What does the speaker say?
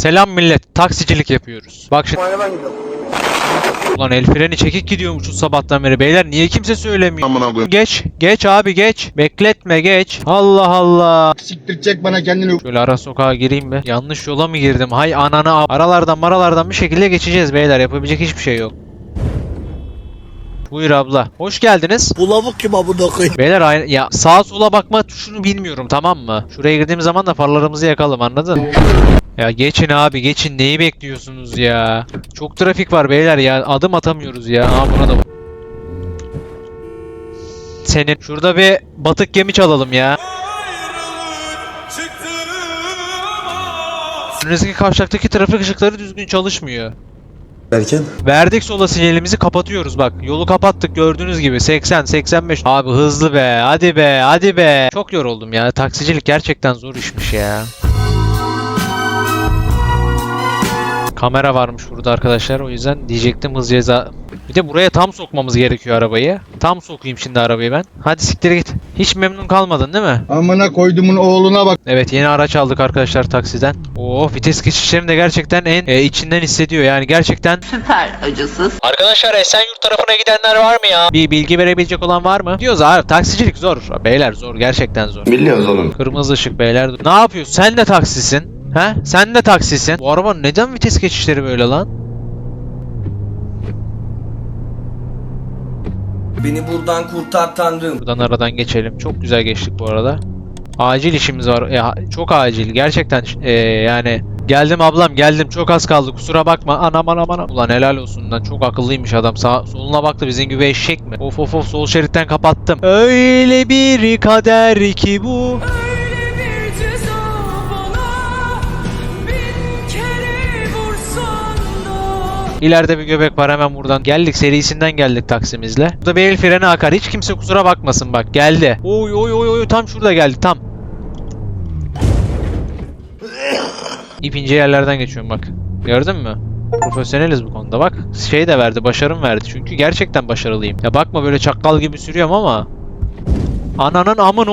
Selam millet. Taksicilik yapıyoruz. Bak şimdi. Ulan el freni çekik gidiyormuşuz sabahtan beri. Beyler niye kimse söylemiyor? Amına koyayım. Geç. Geç abi geç. Bekletme geç. Allah Allah. Siktirecek bana kendini. Şöyle ara sokağa gireyim be. Yanlış yola mı girdim? Hay ananı ab- Aralardan maralardan bir şekilde geçeceğiz beyler. Yapabilecek hiçbir şey yok. Buyur abla. Hoş geldiniz. Bu lavuk kim amına koyayım? Beyler aynı ya sağa sola bakma tuşunu bilmiyorum tamam mı? Şuraya girdiğimiz zaman da farlarımızı yakalım anladın? Ya geçin abi geçin neyi bekliyorsunuz ya? Çok trafik var beyler ya adım atamıyoruz ya. Aa buna da Senin şurada bir batık gemi çalalım ya. Önünüzdeki kavşaktaki trafik ışıkları düzgün çalışmıyor. Derken? Verdik sola sinyalimizi kapatıyoruz bak. Yolu kapattık gördüğünüz gibi 80 85. Abi hızlı be. Hadi be. Hadi be. Çok yoruldum ya. Taksicilik gerçekten zor işmiş ya. Kamera varmış burada arkadaşlar. O yüzden diyecektim hız ceza. Bir de buraya tam sokmamız gerekiyor arabayı. Tam sokayım şimdi arabayı ben. Hadi siktir git. Hiç memnun kalmadın değil mi? Amına koydumun oğluna bak. Evet yeni araç aldık arkadaşlar taksiden. Oo vites geçişlerini de gerçekten en e, içinden hissediyor. Yani gerçekten Süper acısız. Arkadaşlar Esenyurt tarafına gidenler var mı ya? Bir bilgi verebilecek olan var mı? Diyoruz abi taksicilik zor. Beyler zor gerçekten zor. Biliyoruz oğlum. Kırmızı ışık beyler. Ne yapıyorsun? Sen de taksisin. He? Sen de taksisin. Bu araba neden vites geçişleri böyle lan? Beni buradan kurtar tanrım. Buradan aradan geçelim. Çok güzel geçtik bu arada. Acil işimiz var. Ya, çok acil. Gerçekten e, yani geldim ablam geldim. Çok az kaldı. Kusura bakma. Anam anam anam. Ulan helal olsun lan. Çok akıllıymış adam. Sağ, soluna baktı bizim gibi eşek mi? Of of of sol şeritten kapattım. Öyle bir kader ki bu. İleride bir göbek var hemen buradan. Geldik serisinden geldik taksimizle. Burada bir el freni akar. Hiç kimse kusura bakmasın bak. Geldi. Oy oy oy oy tam şurada geldi tam. İp ince yerlerden geçiyorum bak. Gördün mü? Profesyoneliz bu konuda bak. Şey de verdi, başarım verdi. Çünkü gerçekten başarılıyım. Ya bakma böyle çakkal gibi sürüyorum ama Ananın amın